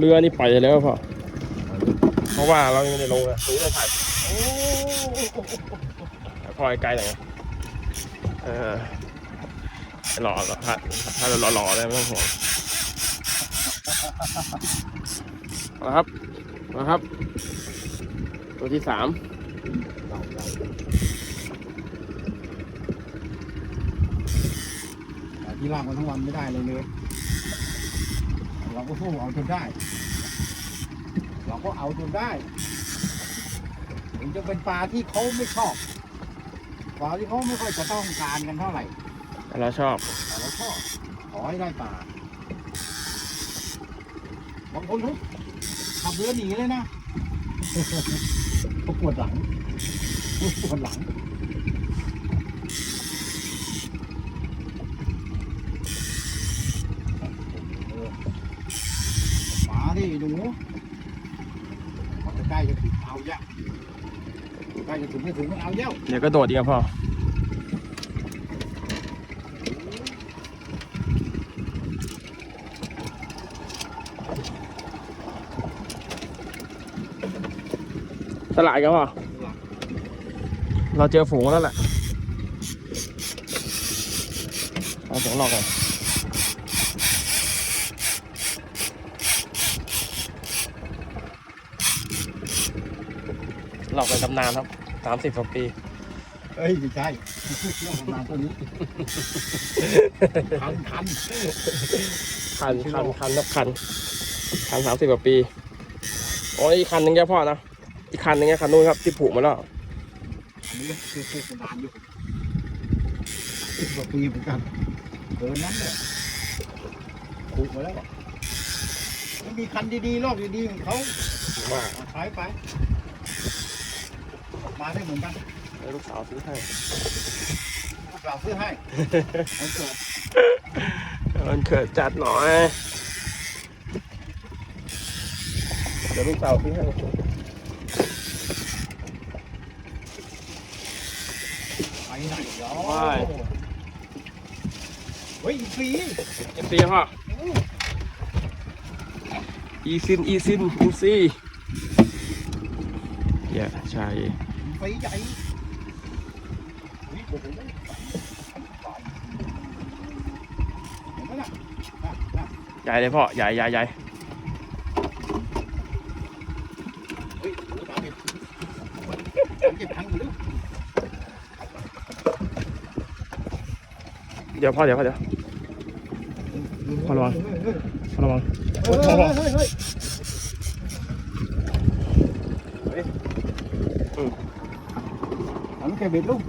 เรือนี่ไปแล้วพ่อเพราะว่าเรายังไม่ได้ลงเลยซื้อเลยถ่ายพ่อไกลหน่อยเออหล่อหรอถ้าถ้าเราหล่อๆเลยไม่ต้องห่วงเอาละครับมาครับ ตัวที่สามที่ลากมาทั้งวันไม่ได้เลยเลย เราก็สู้เอาจนได้ เราก็เอาจนได้ถึงจะเป็นปลาที่เขาไม่ชอบปลาที่เขาไม่ค่อยจะต้องการกันเท่าไหร่เราชอบแต่เราชอบขอให้ได้ปลาบางคนเขาขับเรือหนีเลยนะเขาปวดหลังเขาปวดหลังเออ มาดิหนูมันจะใกล้จะถึงเอาแย่ใกล้จะถึงไม่ถึงมันเอาแย่เดี๋ยวก็โดดอีกครับพ่อสลายกันพ่อเราเจอฝูงแล้วแหละเอาสองหลอกก่อน หลอกเป็นตำนานครับสามสิบกว่าปี เอ้ยไม่ใช่เรื่องของนางตัวนี้คันคันคันคันคันนับคันคันสามสิบกว่าปีโอ้ยอีกคันหนึ่งแค่พ่อนะอีกคันหนึ่งแค่คันนู้นครับที่ผูกมาแล้วอันนี้คือคือเป็นนานอยู่สิบกว่าปีเหมือนกันเกินนั้นเลยผูกมาแล้วมันมีคันดีๆรอบดีๆของเขาว่าขายไป มาได้เหมือนกันลูกสาวซื้อให้เราซื้อให้มันเกิดมันเกิดจัดหน่อย เดี๋ยวลูกสาวซื้อให้ไปไหนเหรอว้ายเฮ้ยฟรีเอฟซีพ่ออีซินอีซินอีซีเย้ใช่ ฟรีใหญ่เฮ้ยโอ้โหเห็นไหมน่ะน่ะน่ะใหญ่เลยพ่อ ใหญ่ใหญ่ใหญ่เฮ้ยโอ้โหตายดิเก็บทันอยู่ด้วยเดี๋ยวพ่อเดี๋ยวพ่อเดี๋ยว พอระวัง พ่อระวัง เฮ้ยเฮ้ยเฮ้ยเฮ้ย อืมอันนี้แค่เบ็ดลูก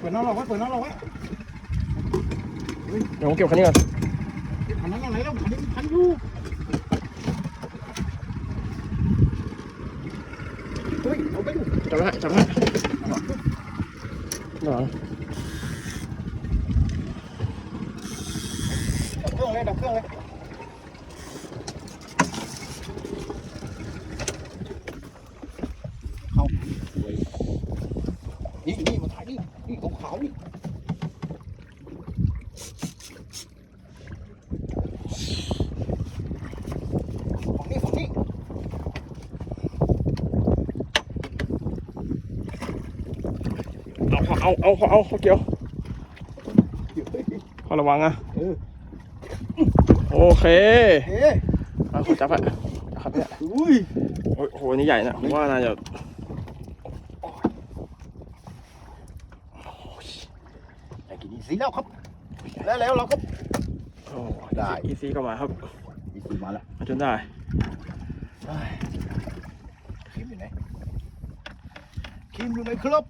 เปิดน้องเราไว้เปิดน้องเราไว้เดี๋ยวผมเก็บคันนี้ก่อน อันนั้นอะไรแล้วอันนี้พันอยู่เฮ้ยเอาไปดู จับไว้ให้จับไว้ให้ระวัง ดับเครื่องเลยดับเครื่องเลยเข้านี่นี่มาถ่ายนี่นี่ขาวๆนี่ ฝั่งนี้ฝั่งนี้เอาเอาเอาเอาเอาเขาเกี่ยวเดี๋ยวเฮ้ยพอระวังอะเออโอเคเฮ้ยเอาขอจับไว้จับเนี่ยอุ้ยโอ้ยโหอันนี่ใหญ่นะผมว่าน่าจะอยากกินอีซีแล้วครับ แล้วแล้วเราก็ โอ้ได้ อีซีก็มาครับอีซีมาแล้วมาจนได้คิมอยู่ไหนคิมอยู่ไหนครับ